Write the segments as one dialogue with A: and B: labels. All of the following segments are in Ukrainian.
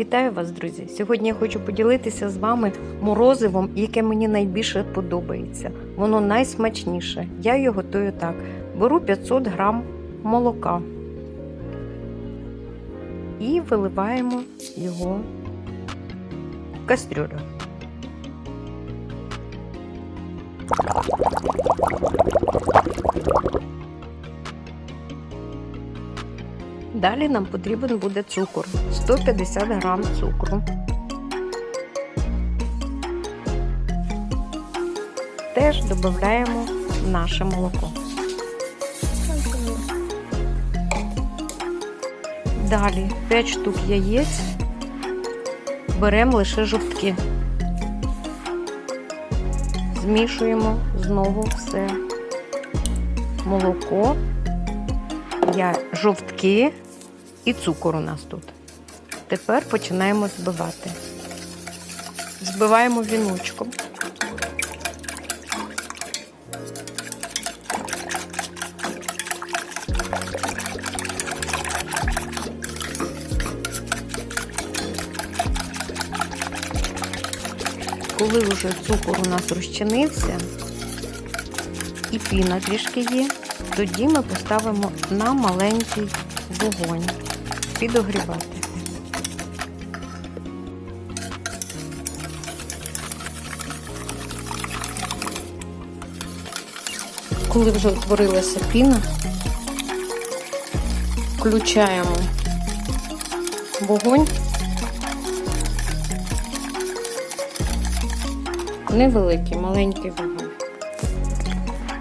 A: Вітаю вас, друзі! Сьогодні я хочу поділитися з вами морозивом, яке мені найбільше подобається. Воно найсмачніше. Я його готую так: беру 500 грам молока і виливаємо його в кастрюлю. Далі нам потрібен буде цукор 150 грам цукру. Теж додаємо наше молоко. Далі 5 штук яєць беремо лише жовтки. Змішуємо знову все молоко, я жовтки і цукор у нас тут. Тепер починаємо збивати. Збиваємо віночком. Коли вже цукор у нас розчинився і піна трішки є, тоді ми поставимо на маленький вогонь підогрівати. Коли вже утворилася піна, включаємо вогонь. Невеликий, маленький вогонь.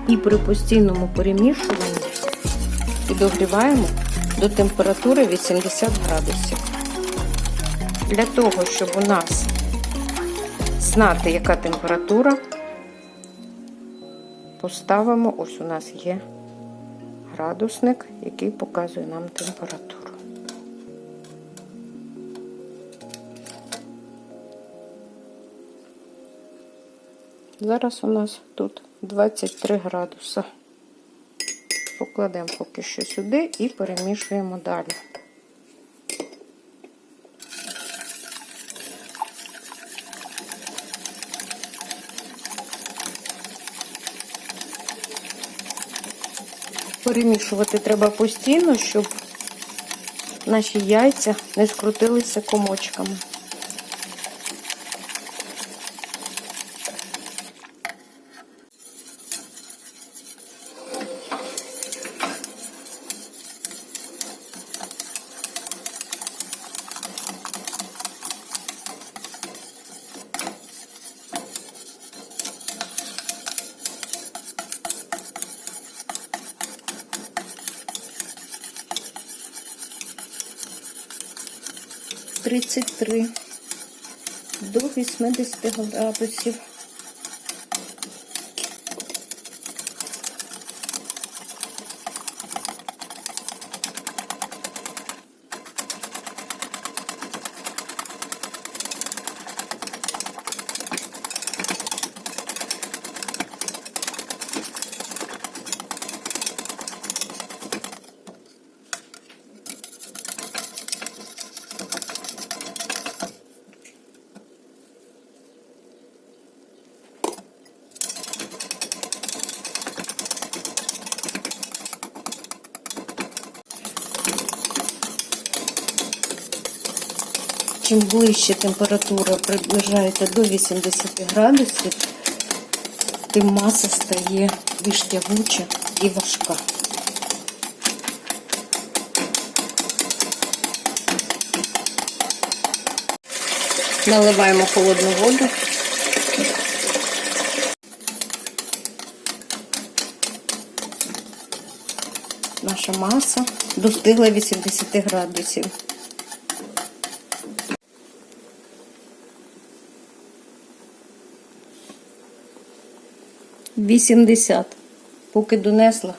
A: І при постійному перемішуванні підогріваємо до температури 80 градусів. Для того, щоб у нас знати, яка температура, поставимо, ось у нас є градусник, який показує нам температуру. Зараз у нас тут 23 градуса. Покладемо поки що сюди і перемішуємо далі. Перемішувати треба постійно, щоб наші яйця не скрутилися комочками. Тридцять три до 80 градусів. Чим ближче температура приближається до 80 градусів, тим маса стає більш тягуча і важка. Наливаємо холодну воду. Наша маса достигла 80 градусів. Вісімдесят. Поки донесла.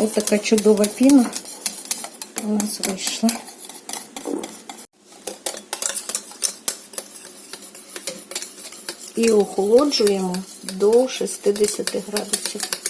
A: Ось така чудова піна у нас вийшла. І охолоджуємо до 60 градусів.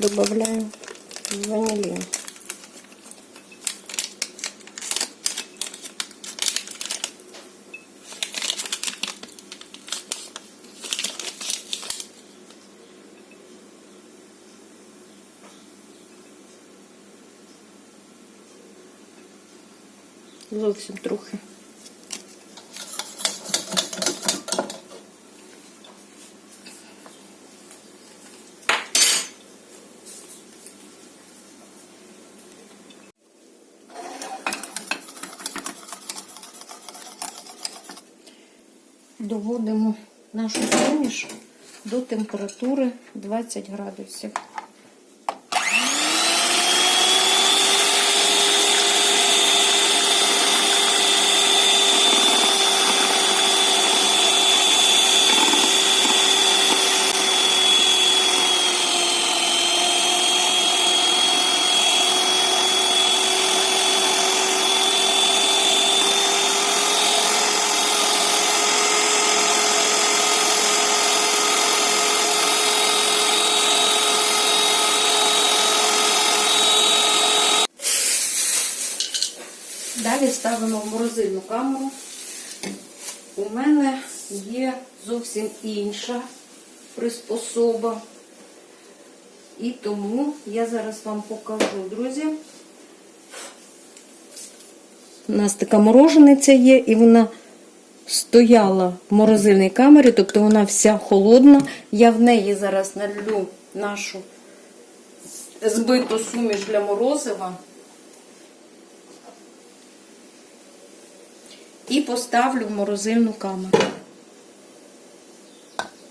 A: И добавляю ванилин. Зовсім трохи. Доводимо нашу суміш до температури 20 градусів. Далі ставимо в морозильну камеру. У мене є зовсім інша приспособа. І тому я зараз вам покажу, друзі. У нас така морожениця є, і вона стояла в морозильній камері, тобто вона вся холодна. Я в неї зараз налью нашу збиту суміш для морозива. І поставлю в морозильну камеру.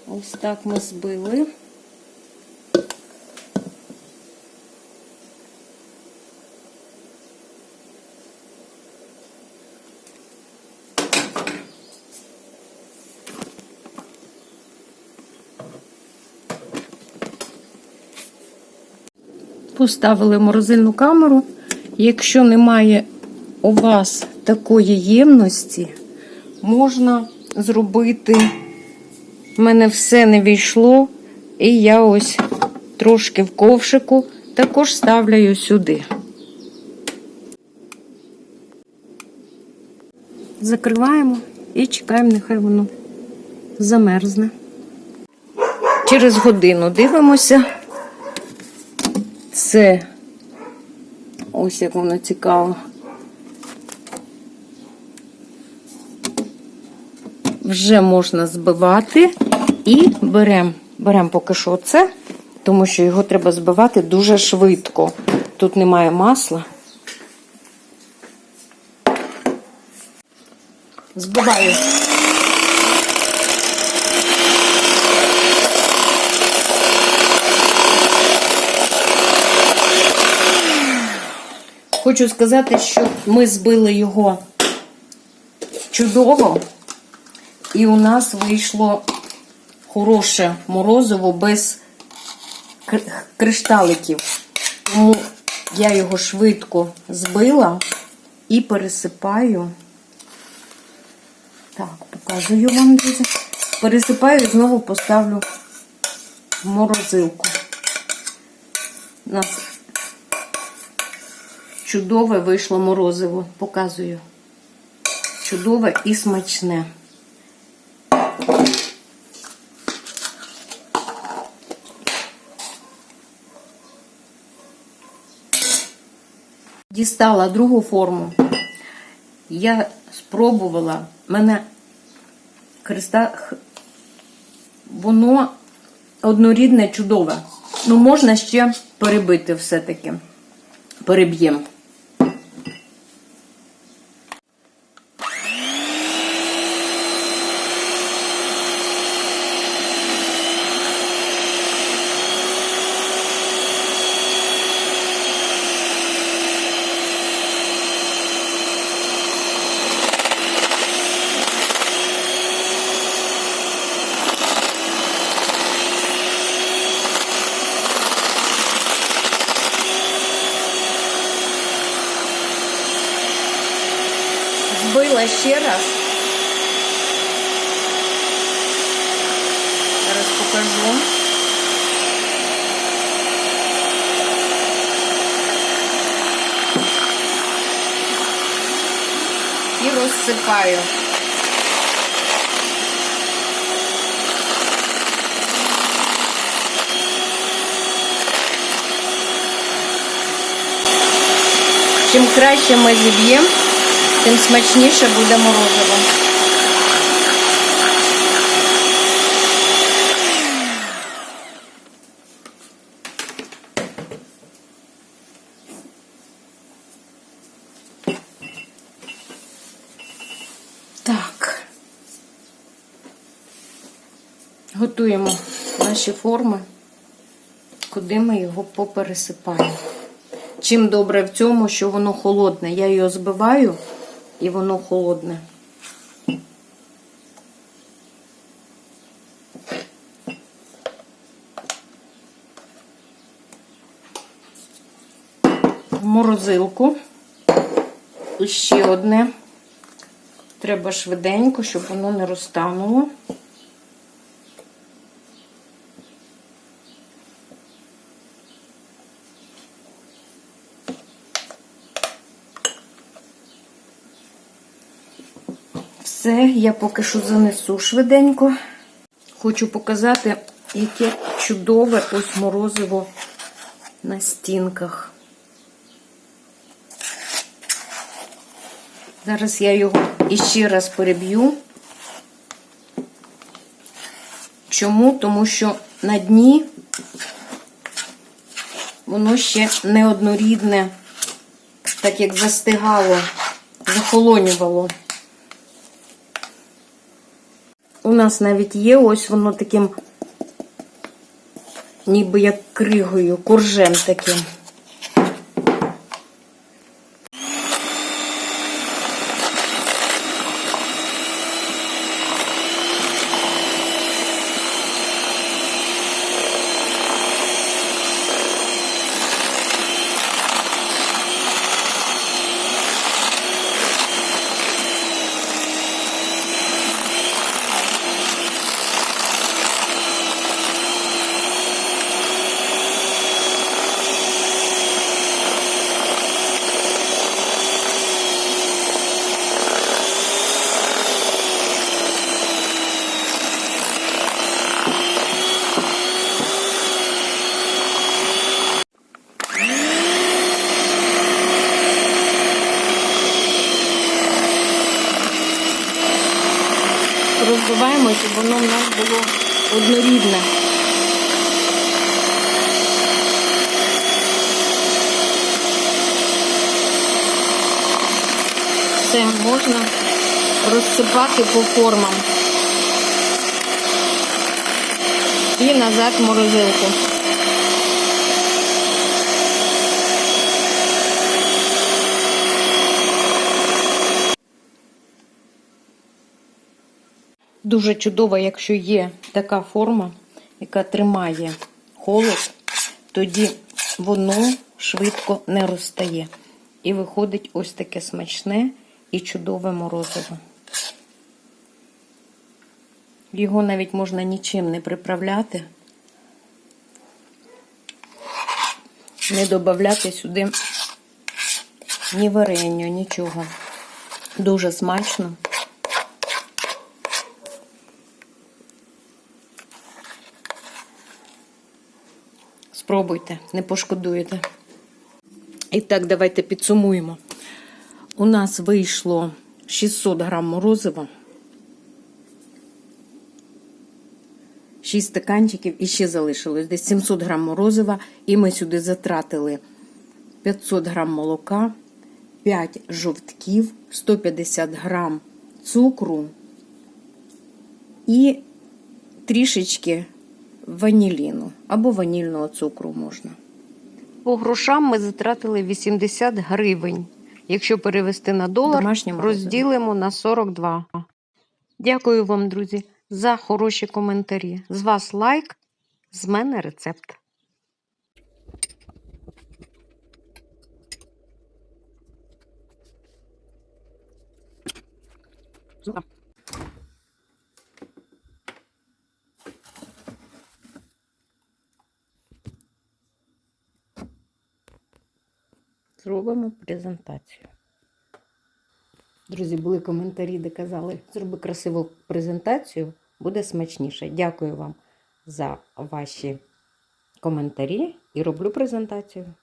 A: Ось так ми збили. Поставили морозильну камеру. Якщо немає у вас такої ємності, можна зробити. У мене все не війшло, і я ось трошки в ковшику також ставляю сюди. Закриваємо і чекаємо, нехай воно замерзне. Через годину дивимося. Це ось як воно цікаво. Вже можна збивати і беремо берем поки що це, тому що його треба збивати дуже швидко. Тут немає масла. Збиваю. Хочу сказати, що ми збили його чудово, і у нас вийшло хороше морозиво без кришталиків. Тому я його швидко збила і пересипаю. Так, показую вам, друзі. Пересипаю і знову поставлю в морозилку. У нас чудове вийшло морозиво. Показую. Чудове і смачне. Дістала другу форму. Я спробувала, мене креста, воно однорідне, чудове. Ну, можна ще перебити все-таки. Переб'ємо. ще раз. Зараз покажу. І розсипаю. Чим краще ми зіб'ємо, тим смачніше буде морозиво. Так. Готуємо наші форми, куди ми його попересипаємо. Чим добре в цьому, що воно холодне. Я його збиваю і воно холодне. В морозилку. І ще одне. Треба швиденько, щоб воно не розтануло. Все, я поки що занесу швиденько. Хочу показати, яке чудове ось морозиво на стінках. Зараз я його іще раз переб'ю. Чому? Тому що на дні воно ще неоднорідне, так як застигало, захолонювало. У нас навіть є ось воно таким, ніби як кригою, коржем таким. Розбиваємо, щоб воно в нас було однорідне. Все можна розсипати по формам. І назад в морозилку. Дуже чудово, якщо є така форма, яка тримає холод, тоді воно швидко не розтає. І виходить ось таке смачне і чудове морозиво. Його навіть можна нічим не приправляти, не додати сюди ні варення, нічого. Дуже смачно. Спробуйте, не пошкодуєте. І так, давайте підсумуємо. У нас вийшло 600 грам морозива, 6 стаканчиків і ще залишилось десь 700 грам морозива. І ми сюди затратили 500 грам молока, 5 жовтків, 150 грам цукру і трішечки ваніліну або ванільного цукру можна. По грошам ми затратили 80 гривень. Якщо перевести на долар, розділимо на 42. Дякую вам, друзі, за хороші коментарі. З вас лайк, з мене рецепт. Зробимо презентацію. Друзі, були коментарі, де казали, зроби красиву презентацію, буде смачніше. Дякую вам за ваші коментарі і роблю презентацію.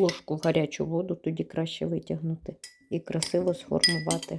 A: Ложку гарячу воду тоді краще витягнути і красиво сформувати